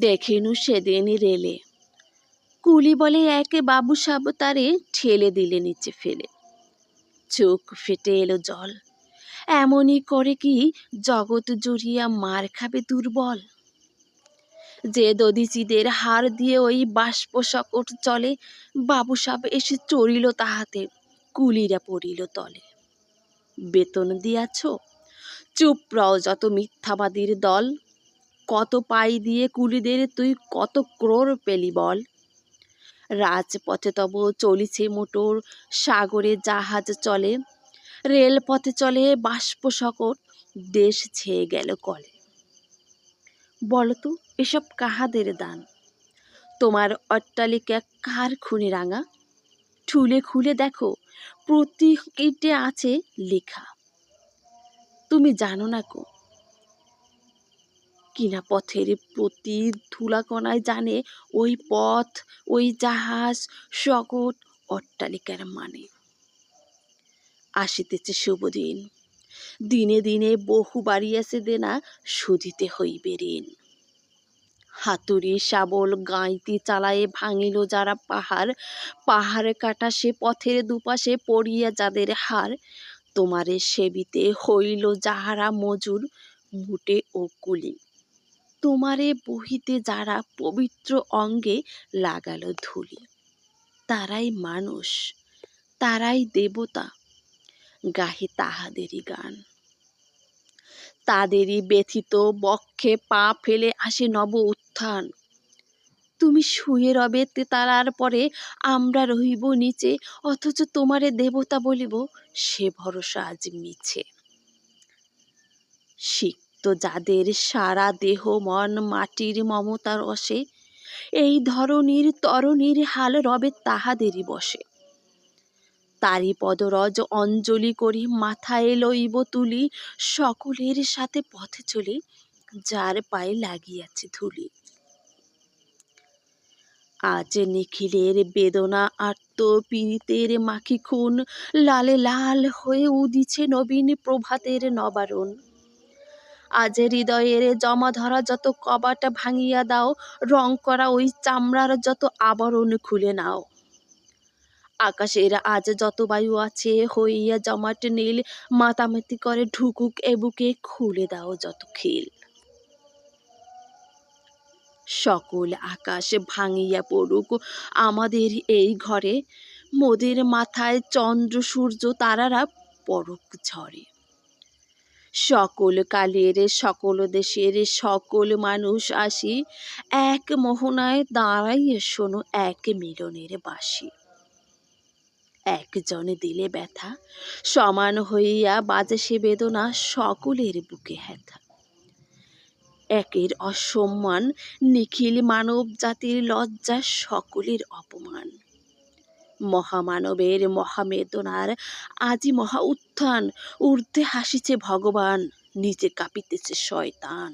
দেখেনু সেদিন রেলে। কুলি বলে একে বাবু সাব তারে ঠেলে দিলে নিচে ফেলে। চোখ ফেটে এলো জল। এমনই করে কি জগৎ জুড়িয়া মার খাবে দুর্বল। যে দধিচিদের হার দিয়ে ওই বাষ্প সকট চলে, বাবু সাব এসে চড়িল তাহাতে, কুলিরা পড়িল তলে। বেতন দিয়াছ? চুপ রও যত মিথ্যাবাদীর দল। কত পাই দিয়ে কুলিদের তুই কত ক্রোর পেলি বল? রাজপথে তব চলিছে মোটর, সাগরে জাহাজ চলে, রেলপথে চলে বাষ্প সকট দেশ ছেয়ে গেল কলে। বলতো, এসব কাহাদের দান? তোমার অট্টালিকা কার খুনে রাঙা ঠুলে খুলে দেখো প্রতি ইটে আছে লেখা। তুমি জানো না কো কিনা পথের প্রতি ধুলাকণায় জানে ওই পথ, ওই জাহাজ সকট অট্টালিকার মানে। আসিতেছে শুভদিন। দিনে দিনে বহু বাড়িয়াছে দেনা শুধিতে হইবে ঋণ। হাতুড়ি শাবল গাঁইতি চালায়ে ভাঙিল যারা পাহাড়, পাহাড়ে কাটা সে পথের দুপাশে পড়িয়া যাদের হার। তোমারে সেবিতে হইল যাহারা মজুর, মুটে ও কুলি তোমারে বহিতে যারা পবিত্র অঙ্গে লাগালো ধুলি। তারাই মানুষ, তারাই দেবতা, গাহে তাহাদেরই গান। তাদেরই ব্যথিত বক্ষে পা ফেলে আসে নব উত্থান। তুমি শুয়ে রবে তারার পরে আমরা রহিব নিচে, অথচ তোমারে দেবতা বলিব, সে ভরসা আজ মিছে। সিক্ত যাদের সারা দেহ, মন, মাটির মমতার রসে, এই ধরনীর তরণীর হাল রবে তাহাদেরই বসে। তারি পদরজ অঞ্জলি করি মাথায় লইব তুলি, সকলের সাথে পথে চলি, যার পায়ে লাগিয়াছে ধুলি। আজ নিখিলের বেদনা আত্ম পীড়িতের মাখি খুন লালে লাল হয়ে উদিছে নবীন প্রভাতের নবারণ। আজ হৃদয়ের জমা ধরা যত কবাটা ভাঙিয়া দাও, রং করা ওই চামড়ার যত আবরণ খুলে নাও। আকাশের আজ যত বায়ু আছে, হইয়া জমাট নীল, মাতামাতি করে ঢুকুক এবুকে খুলে দাও যত খিল। সকল আকাশ ভাঙিয়া পড়ুক আমাদের এই ঘরে, মোদের মাথায় চন্দ্র, সূর্য, তারারা পড়ুক ঝরে। সকল কালের, সকল দেশের, সকল মানুষ আসি, এক মোহনায় দাঁড়াইয়ে শোনো এক মিলনের বাসি একজনে দিলে ব্যথা, সমান হইয়া বাজে সে বেদনা সকলের বুকে হেথা। একের অসম্মান, নিখিল মানব জাতির লজ্জা সকলের অপমান। মহামানবের মহামেদনার আজি মহা উত্থান। ঊর্ধ্বে হাসিছে ভগবান নিচে কাঁপিতেছে শয়তান।